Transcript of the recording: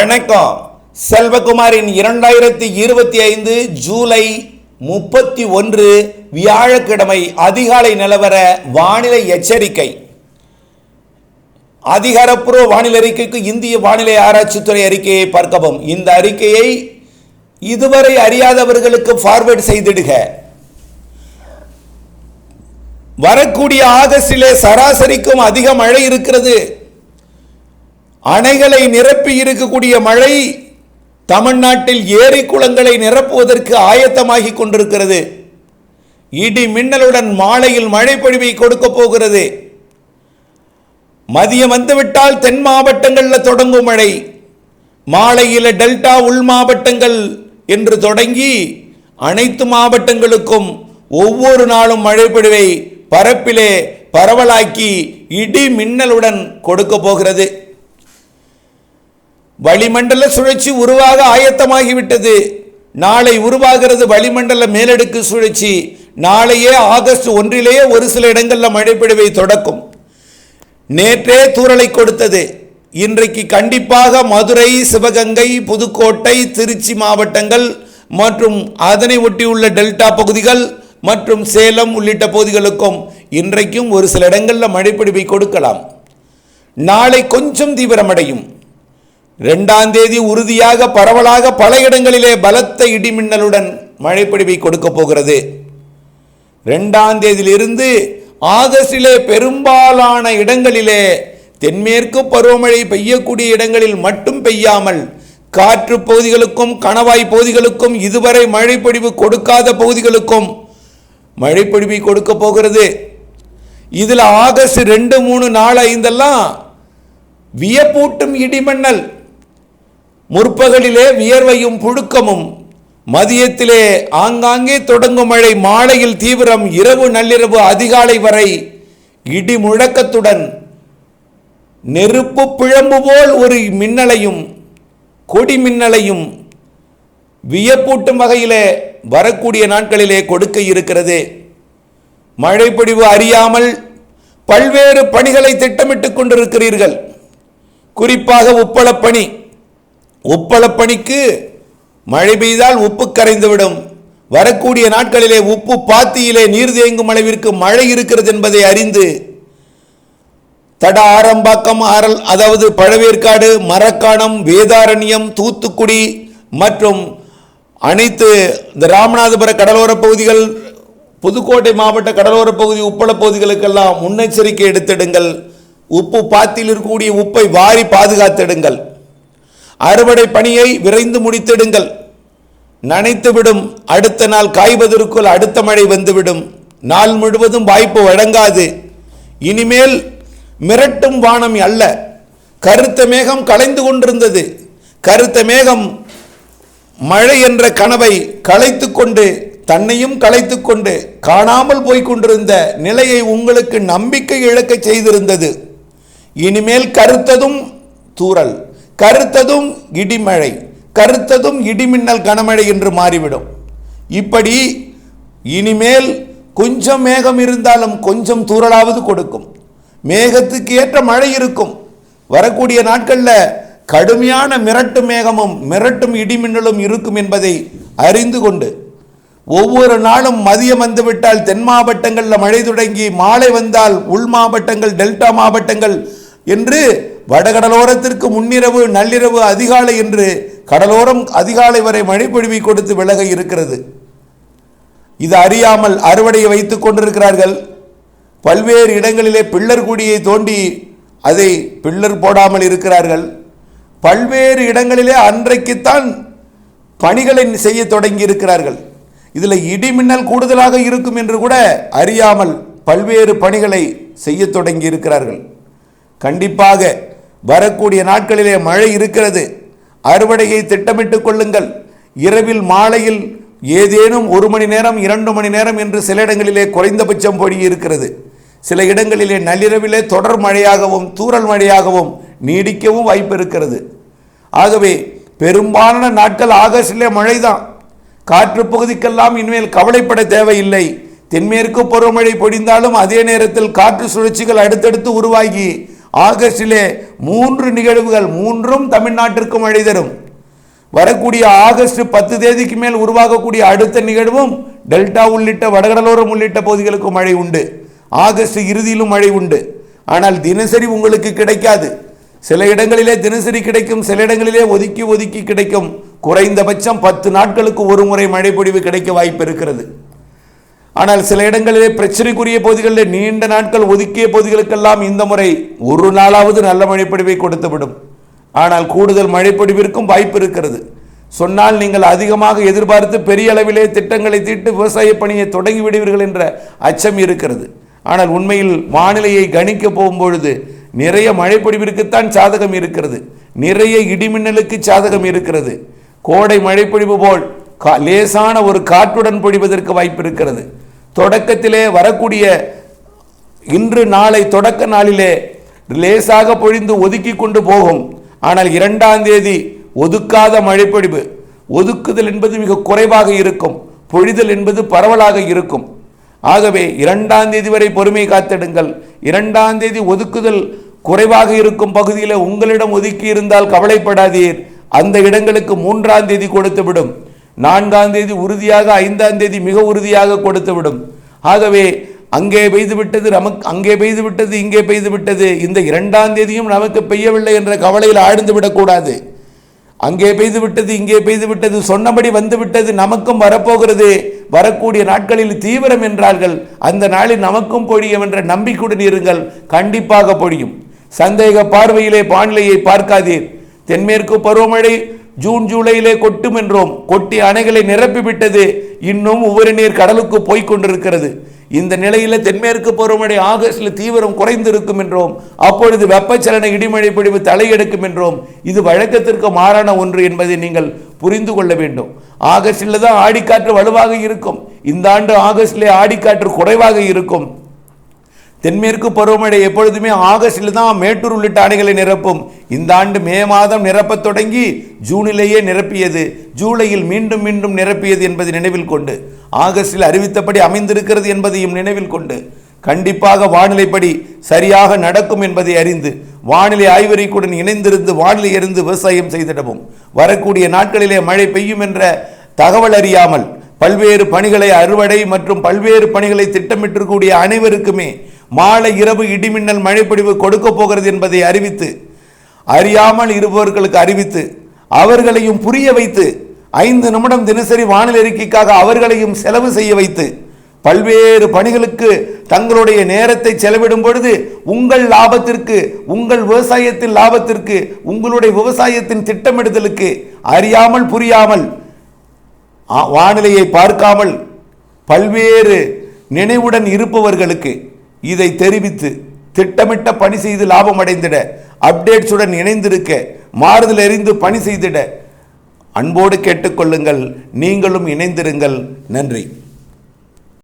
வணக்கம். செல்வகுமாரின் இரண்டாயிரத்தி இருபத்தி ஐந்து ஜூலை முப்பத்தி ஒன்று வியாழக்கிழமை அதிகாலை நிலவர வானிலை எச்சரிக்கை. அதிகாரப்பூர்வ வானிலை அறிக்கைக்கு இந்திய வானிலை ஆராய்ச்சித்துறை அறிக்கையை பார்க்கவும். இந்த அறிக்கையை இதுவரை அறியாதவர்களுக்கு ஃபார்வேர்ட் செய்திடுக. வரக்கூடிய ஆகஸ்டிலே சராசரிக்கும் அதிக மழை இருக்கிறது. அணைகளை நிரப்பி இருக்கக்கூடிய மழை தமிழ்நாட்டில் ஏரி குளங்களை நிரப்புவதற்கு ஆயத்தமாகி கொண்டிருக்கிறது. இடி மின்னலுடன் மாலையில் மழை பொழிவை கொடுக்க போகிறது. மதியம் வந்துவிட்டால் தென் மாவட்டங்களில் தொடங்கும் மழை. மாலையில் டெல்டா உள் மாவட்டங்கள் என்று தொடங்கி அனைத்து மாவட்டங்களுக்கும் ஒவ்வொரு நாளும் மழை பொழிவை பரப்பிலே பரவலாக்கி இடி மின்னலுடன் கொடுக்க போகிறது. வளிமண்டல சுழற்சி உருவாக ஆயத்தமாகிவிட்டது. நாளை உருவாகிறது வளிமண்டல மேலடுக்கு சுழற்சி. நாளையே ஆகஸ்ட் ஒன்றிலேயே ஒரு சில இடங்களில் மழைப்பொழிவை தொடக்கும். நேற்றே தூறலை கொடுத்தது. இன்றைக்கு கண்டிப்பாக மதுரை சிவகங்கை புதுக்கோட்டை திருச்சி மாவட்டங்கள் மற்றும் அதனை ஒட்டியுள்ள டெல்டா பகுதிகள் மற்றும் சேலம் உள்ளிட்ட பகுதிகளுக்கும் இன்றைக்கும் ஒரு சில இடங்களில் மழைப்பொழிவை கொடுக்கலாம். நாளை கொஞ்சம் தீவிரமடையும். இரண்டாம் தேதி உறுதியாக பரவலாக பல இடங்களிலே பலத்த இடிமின்னலுடன் மழைப்பிடிவை கொடுக்க போகிறது. இரண்டாம் தேதியிலிருந்து ஆகஸ்டிலே பெரும்பாலான இடங்களிலே தென்மேற்கு பருவமழை பெய்யக்கூடிய இடங்களில் மட்டும் பெய்யாமல் காற்று பகுதிகளுக்கும் கணவாய் பகுதிகளுக்கும் இதுவரை மழைப்பொழிவு கொடுக்காத பகுதிகளுக்கும் மழைப்பொழிவை கொடுக்க போகிறது. இதில் ஆகஸ்ட் ரெண்டு மூணு நாலு ஐந்தெல்லாம் வியப்பூட்டும் இடிமண்ணல் முற்பகலிலே வியர்வையும் புழுக்கமும் மதியத்திலே ஆங்காங்கே தொடங்கும் மழை மாலையில் தீவிரம் இரவு நள்ளிரவு அதிகாலை வரை இடி முழக்கத்துடன் நெருப்பு பிழம்பு போல் ஒரு மின்னலையும் கொடி மின்னலையும் வியப்பூட்டும் வகையிலே வரக்கூடிய நாட்களிலே கொடுக்க இருக்கிறது. மழைப்பொழிவு அறியாமல் பல்வேறு பணிகளை திட்டமிட்டுக் கொண்டிருக்கிறீர்கள். குறிப்பாக உப்பளப்பணி உப்பளப்பணிக்கு மழை பெய்தால் உப்பு கரைந்துவிடும். வரக்கூடிய நாட்களிலே உப்பு பாத்தியிலே நீர் தேங்கும் அளவிற்கு மழை இருக்கிறது என்பதை அறிந்து தட ஆரம்பாக்கம் ஆரல் அதாவது பழவேற்காடு மரக்காணம் வேதாரண்யம் தூத்துக்குடி மற்றும் அனைத்து இந்த ராமநாதபுர கடலோர பகுதிகள் புதுக்கோட்டை மாவட்ட கடலோர பகுதி உப்பள பகுதிகளுக்கெல்லாம் முன்னெச்சரிக்கை எடுத்திடுங்கள். உப்பு பாத்தியில் இருக்கக்கூடிய உப்பை வாரி பாதுகாத்திடுங்கள். அறுவடை பணியை விரைந்து முடித்திடுங்கள். நனைத்துவிடும். அடுத்த நாள் காய்வதற்குள் அடுத்த மழை வந்துவிடும். நாள் முழுவதும் வாய்ப்பு வழங்காது. இனிமேல் மிரட்டும் வானம் அல்ல. கருத்த மேகம் கலைந்து கொண்டிருந்தது. கருத்த மேகம் மழை என்ற கனவை களைத்து கொண்டு தன்னையும் களைத்து கொண்டு காணாமல் போய்கொண்டிருந்த நிலையை உங்களுக்கு நம்பிக்கை இழக்க செய்திருந்தது. இனிமேல் கருத்ததும் தூறல். கருத்ததும் இடிமழை கருத்ததும் இடிமின்னல் கனமழை என்று மாறிவிடும். இப்படி இனிமேல் கொஞ்சம் மேகம் இருந்தாலும் கொஞ்சம் தூறலாவது கொடுக்கும். மேகத்துக்கு ஏற்ற மழை இருக்கும். வரக்கூடிய நாட்களில் கடுமையான மிரட்டு மேகமும் மிரட்டும் இடிமின்னலும் இருக்கும் என்பதை அறிந்து கொண்டு ஒவ்வொரு நாளும் மதியம் வந்துவிட்டால் தென் மாவட்டங்களில் மழை தொடங்கி மாலை வந்தால் உள் மாவட்டங்கள் டெல்டா மாவட்டங்கள் என்று வடகடலோரத்திற்கு முன்னிரவு நள்ளிரவு அதிகாலை என்று கடலோரம் அதிகாலை வரை மழை கொடுத்து விலக இருக்கிறது. இது அறியாமல் அறுவடையை வைத்துக் கொண்டிருக்கிறார்கள். பல்வேறு இடங்களிலே பில்லர் குடியை தோண்டி அதை பில்லர் போடாமல் இருக்கிறார்கள். பல்வேறு இடங்களிலே அன்றைக்குத்தான் பணிகளை செய்ய தொடங்கி இருக்கிறார்கள். இதில் இடிமின்னல் கூடுதலாக இருக்கும் என்று கூட அறியாமல் பல்வேறு பணிகளை செய்ய தொடங்கி இருக்கிறார்கள். கண்டிப்பாக வரக்கூடிய நாட்களிலே மழை இருக்கிறது. அறுவடையை திட்டமிட்டுக் கொள்ளுங்கள். இரவில் மாலையில் ஏதேனும் ஒரு மணி நேரம் இரண்டு மணி நேரம் என்று சில இடங்களிலே குறைந்தபட்சம் பொழி இருக்கிறது. சில இடங்களிலே நள்ளிரவிலே தொடர் மழையாகவும் தூறல் மழையாகவும் நீடிக்கவும் வாய்ப்பு இருக்கிறது. ஆகவே பெரும்பாலான நாட்கள் ஆகஸ்டிலே மழைதான். காற்று பகுதிக்கெல்லாம் இனிமேல் கவலைப்பட தேவையில்லை. தென்மேற்கு பருவமழை பொழிந்தாலும் அதே நேரத்தில் காற்று சுழற்சிகள் அடுத்தடுத்து உருவாகி ஆகஸ்டிலே மூன்று நிகழ்வுகள் மூன்றும் தமிழ்நாட்டிற்கு மழை தரும் வரக்கூடிய ஆகஸ்ட் பத்து தேதிக்கு மேல் உருவாகக்கூடிய அடுத்த நிகழ்வும் டெல்டா உள்ளிட்ட வடகடலோரம் உள்ளிட்ட பகுதிகளுக்கு மழை உண்டு. ஆகஸ்ட் இறுதியிலும் மழை உண்டு. ஆனால் தினசரி உங்களுக்கு கிடைக்காது. சில இடங்களிலே தினசரி கிடைக்கும் சில இடங்களிலே ஒதுக்கி ஒதுக்கி கிடைக்கும். குறைந்தபட்சம் பத்து நாட்களுக்கு ஒரு முறை மழை பொழிவு கிடைக்க வாய்ப்பு இருக்கிறது. ஆனால் சில இடங்களிலே பிரச்சனைக்குரிய பகுதிகளில் நீண்ட நாட்கள் ஒதுக்கிய பகுதிகளுக்கெல்லாம் இந்த முறை ஒரு நாளாவது நல்ல மழைப்பொழிவை கொடுத்துவிடும். ஆனால் கூடுதல் மழைப்பொழிவிற்கும் வாய்ப்பு இருக்கிறது. சொன்னால் நீங்கள் அதிகமாக எதிர்பார்த்து பெரிய அளவிலே திட்டங்களை தீட்டு விவசாய பணியை தொடங்கி விடுவீர்கள் என்ற அச்சம் இருக்கிறது. ஆனால் உண்மையில் வானிலையை கணிக்க போகும்பொழுது நிறைய மழைப்பொழிவிற்குத்தான் சாதகம் இருக்கிறது. நிறைய இடிமின்னலுக்கு சாதகம் இருக்கிறது. கோடை மழைப்பொழிவு போல் கா லேசான ஒரு காற்றுடன் பொழிவதற்கு வாய்ப்பு இருக்கிறது. தொடக்கத்திலே வரக்கூடிய இன்று நாளை தொடக்க நாளிலே லேசாக பொழிந்து ஒதுக்கி கொண்டு போகும். ஆனால் இரண்டாம் தேதி ஒதுக்காத மழைப்பொழிவு. ஒதுக்குதல் என்பது மிக குறைவாக இருக்கும். பொழிதல் என்பது பரவலாக இருக்கும். ஆகவே இரண்டாம் தேதி வரை பொறுமை காத்திடுங்கள். இரண்டாம் தேதி ஒதுக்குதல் குறைவாக இருக்கும் பகுதியில் உங்களிடம் ஒதுக்கி இருந்தால் கவலைப்படாதீர். அந்த இடங்களுக்கு மூன்றாம் தேதி கொடுத்து விடும். நான்காம் தேதி உறுதியாக ஐந்தாம் தேதி மிக உறுதியாக கொடுத்துவிடும் ஆகவே அங்கே பெய்து விட்டது நமக்கு அங்கே பெய்து விட்டது இங்கே பெய்து விட்டது இந்த இரண்டாம் தேதியும் நமக்கு பெய்யவில்லை என்ற கவலையில் ஆழ்ந்து விடக்கூடாது. அங்கே பெய்து விட்டது இங்கே பெய்து விட்டது சொன்னபடி வந்துவிட்டது நமக்கும் வரப்போகிறது. வரக்கூடிய நாட்களில் தீவிரம் என்றார்கள். அந்த நாளில் நமக்கும் பொழியும் என்ற நம்பிக்கையுடன் இருங்கள். கண்டிப்பாக பொழியும். சந்தேக பார்வையிலே வானிலையை பார்க்காதீர். தென்மேற்கு பருவமழை ஜூன் ஜூலையிலே கொட்டும் என்றோம். கொட்டி அணைகளை நிரப்பிவிட்டது. இன்னும் உபரி நீர் கடலுக்கு போய்க் கொண்டிருக்கிறது. இந்த நிலையில் தென்மேற்கு பருவமழை ஆகஸ்டில் தீவிரம் குறைந்திருக்கும் என்றோம். அப்பொழுது வெப்பச்சலன இடிமழை பிடிவு தலையெடுக்கும் என்றோம். இது வழக்கத்திற்கு மாறான ஒன்று என்பதை நீங்கள் புரிந்து கொள்ள வேண்டும். ஆகஸ்டில் தான் ஆடிக்காற்று வலுவாக இருக்கும். இந்த ஆண்டு ஆகஸ்டிலே ஆடிக்காற்று குறைவாக இருக்கும். தென்மேற்கு பருவமழை எப்பொழுதுமே ஆகஸ்டில் தான் மேட்டூர் உள்ளிட்ட அணைகளை நிரப்பும். இந்த ஆண்டு மே மாதம் நிரப்பத் தொடங்கி ஜூனிலேயே நிரப்பியது. ஜூலையில் மீண்டும் மீண்டும் நிரப்பியது என்பதை நினைவில் கொண்டு ஆகஸ்டில் அறிவித்தபடி அமைந்திருக்கிறது என்பதையும் நினைவில் கொண்டு கண்டிப்பாக வானிலைப்படி சரியாக நடக்கும் என்பதை அறிந்து வானிலை ஆய்வறிக்குடன் இணைந்திருந்து வானிலை இருந்து விவசாயம் செய்திடவும். வரக்கூடிய நாட்களிலே மழை பெய்யும் என்ற தகவல் அறியாமல் பல்வேறு பணிகளை அறுவடை மற்றும் பல்வேறு பணிகளை திட்டமிட்டிருக்கக்கூடிய அனைவருக்குமே மாலை இரவு இடிமின்னல் மழைப்பொழிவு கொடுக்க போகிறது என்பதை அறிவித்து அறியாமல் இருப்பவர்களுக்கு அறிவித்து அவர்களையும் புரிய வைத்து ஐந்து நிமிடம் தினசரி வானிலை அறிக்கைக்காக அவர்களையும் செலவு செய்ய வைத்து பல்வேறு பணிகளுக்கு தங்களுடைய நேரத்தை செலவிடும் பொழுது உங்கள் லாபத்திற்கு உங்கள் விவசாயத்தின் லாபத்திற்கு உங்களுடைய விவசாயத்தின் திட்டமிடுதலுக்கு அறியாமல் புரியாமல் வானிலையை பார்க்காமல் பல்வேறு நினைவுடன் இருப்பவர்களுக்கு இதை தெரிவித்து திட்டமிட்ட பணி செய்து லாபம் அடைந்திட அப்டேட்ஸுடன் இணைந்திருக்க மாறுதல் எறிந்து பணி செய்திட அன்போடு கேட்டுக்கொள்ளுங்கள். நீங்களும் இணைந்திருங்கள். நன்றி.